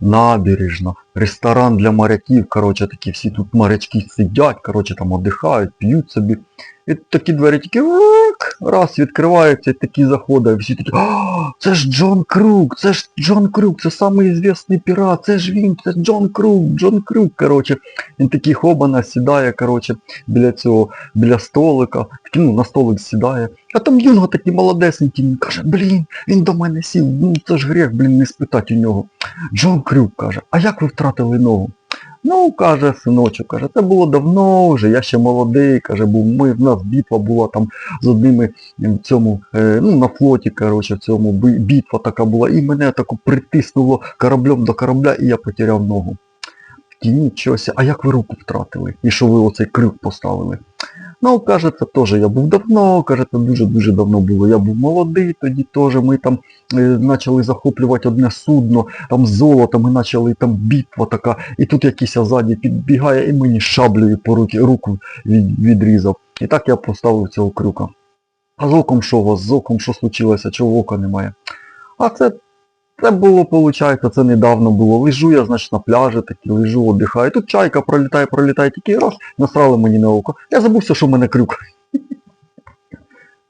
набережна, ресторан для моряків, коротше, такі всі тут морячки сидять, коротше, там отдихають, п'ють собі. І такі двері тільки раз відкриваються, і такі заходять, і всі такі, «А, це ж Джон Крук, це ж Джон Крук, це самий звісний пірат, це ж він, це Джон Крук, Джон Крук, коротше. Він такий хобана сідає, коротше, біля цього, біля столика, такий, ну, на столик сідає. А там юнга такий молодесенький, він каже, блін, він до мене сів, ну це ж гріх, блін, не спитати у нього. Джон Крюк каже, а як ви втратили ногу? Ну, каже, синочок, каже, це було давно вже, я ще молодий, каже, був ми, в нас битва була там з одними в цьому, е, ну, на флоті, коротше, в цьому бітва така була, і мене тако притиснуло кораблем до корабля, і я потеряв ногу. Такі, нічого а як ви руку втратили? І що ви оцей крюк поставили? Ну, каже, теж я був давно, каже, дуже-дуже давно було. Я був молодий тоді теж, ми там е, почали захоплювати одне судно, там золото, ми почали, там битва така, і тут якийсь ззаді підбігає і мені шаблею по руки, руку від, відрізав. І так я поставив цього крюка. А з оком що у вас? З оком що случилося? Чого ока немає? А це, це було, виходить, це недавно було. Лежу я, значить, на пляжі такі, лежу, віддихаю. Тут чайка пролітає, пролітає, тільки раз, насрали мені на око. Я забувся, що в мене крюк.